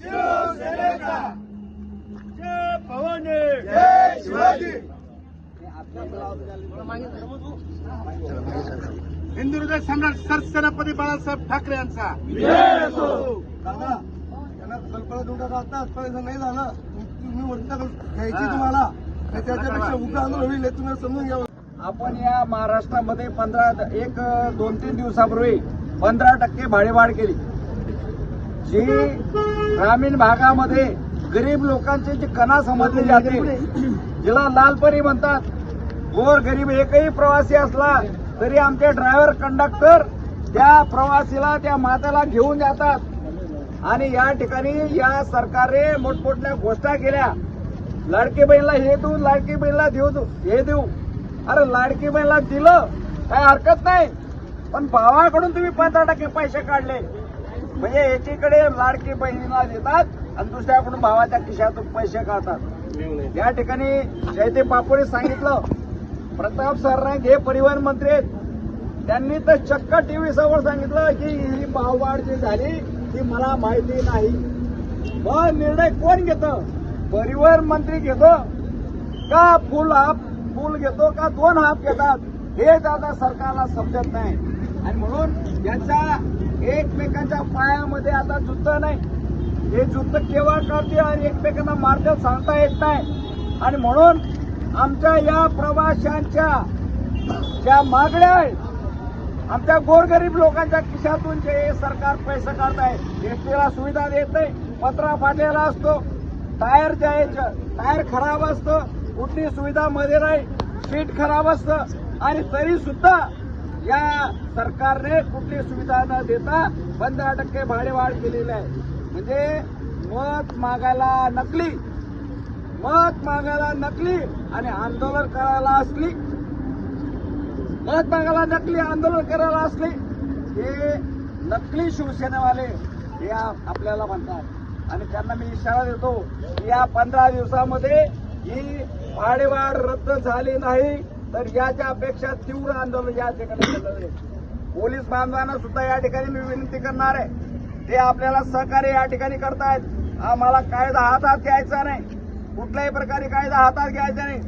शिवसेनेचा जय भवानी जय शिवाजी हिंदू सम्राट सरसेनापती बाळासाहेब ठाकरे यांचा. त्यांना कल्पना देऊन टाका आता आजपर्यंत नाही झालं. तुम्ही वर्षा घ्यायची तुम्हाला. त्याच्यापेक्षा उभं आंदोलन होईल तुम्ही समजून घ्यावं. आपण या महाराष्ट्रामध्ये पंधरा एक दोन तीन दिवसापूर्वी पंधरा टक्के भाडेवाढ केली. जी ग्रामीण भागामध्ये गरीब लोकांची जी कणा समजली जाते जिला लालपरी म्हणतात गोर गरीब एकही प्रवासी असला तरी आमचे ड्रायव्हर कंडक्टर त्या प्रवासीला त्या माताला घेऊन जातात. आणि या ठिकाणी या सरकारने मोठमोठ्या घोषणा केल्या लाडकी बहिणीला हे देऊ लाडकी बहिणीला देऊ देऊ हे देऊ. अरे लाडकी बहिणीला दिलं काय हरकत नाही. पण भावाकडून तुम्ही पंधरा टक्के पैसे काढले. म्हणजे एकीकडे लाडकी बहिणीला देतात आणि दुसऱ्याकडून भावाच्या खिशातून पैसे काढतात. या ठिकाणी जयते पापोळे सांगितलं. प्रताप सरनाईक हे परिवहन मंत्री आहेत. त्यांनी तर चक्क टीव्ही समोर सांगितलं की ही भाववाढ जी झाली ती मला माहिती नाही. मग निर्णय कोण घेतं? परिवहन मंत्री घेतो? का फुल हाफ फुल घेतो का दोन हाफ घेतात? हे आता सरकारला समजत नाही. आणि म्हणून यांच्या एकमेकांच्या पायामध्ये आता जुद्ध नाही. हे जुद्ध केव्हा करते आणि एकमेकांना मार्ग सांगता येत नाही. आणि म्हणून आमच्या या प्रवाशांच्या ज्या मागण्या आहेत आमच्या गोरगरीब लोकांच्या खिशातून जे सरकार पैसे काढत आहे एसटीला सुविधा देत नाही पत्रा फाटलेला असतो टायर जे आहे टायर खराब असतं कुठली सुविधा मध्ये नाही सीट खराब असतं आणि तरी सुद्धा या सरकारने कुठली सुविधा न देता पंधरा टक्के भाडेवाढ केलेली आहे. म्हणजे मत मागायला नकली मत मागायला नकली आणि आंदोलन करायला असली. मत मागायला नकली आंदोलन करायला असली. हे नकली शिवसेनेवाले हे आपल्याला म्हणतात. आणि त्यांना मी इशारा देतो की या पंधरा दिवसामध्ये ही भाडेवाढ रद्द झाली नाही. तर याच्यापेक्षा तीव्र आंदोलन या ठिकाणी पोलीस बांधवांना सुद्धा या ठिकाणी मी विनंती करणार आहे. ते आपल्याला सहकार्य या ठिकाणी करतायत. आम्हाला कायदा हातात घ्यायचा नाही. कुठल्याही प्रकारे कायदा हातात घ्यायचा नाही.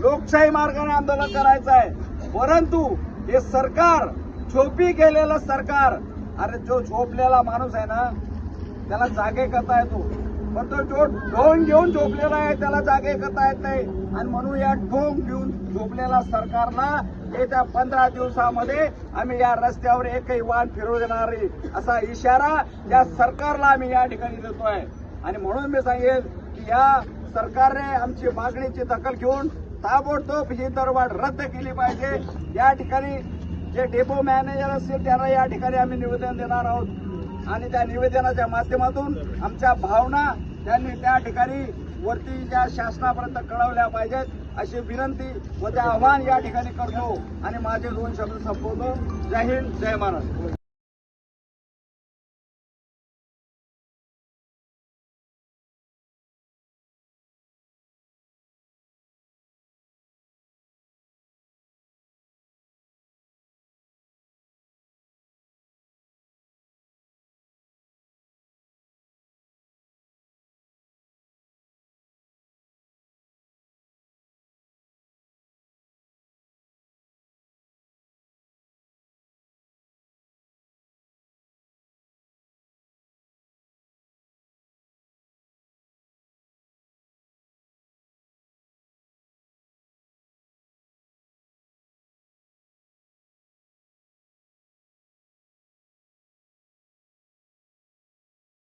लोकशाही मार्गाने आंदोलन करायचं आहे. परंतु हे सरकार झोपी गेलेलं सरकार अरे जो झोपलेला माणूस आहे ना त्याला जागे करता येतो. पण तो जो ढोंग घेऊन झोपलेला आहे त्याला जागे करता येत नाही. आणि म्हणून या ढोंग घेऊन झोपलेल्या सरकारला येत्या पंधरा दिवसामध्ये आम्ही या रस्त्यावर एकही वाहन फिरू देणार असा इशारा या सरकारला आम्ही या ठिकाणी देतोय. आणि म्हणून मी सांगेन की या सरकारने आमची मागणीची दखल घेऊन ताबडतोब ही दरवाढ रद्द केली पाहिजे. या ठिकाणी जे डेपो मॅनेजर असतील त्यांना या ठिकाणी आम्ही निवेदन देणार आहोत. आणि त्या निवेदनाच्या माध्यमातून आमच्या भावना त्यांनी त्या ठिकाणी वरती ज्या शासनापर्यंत कळवल्या पाहिजेत अशी विनंती व ते आव्हान या ठिकाणी करतो. आणि माझे दोन शब्द संपवतो. जय हिंद जय महाराष्ट्र.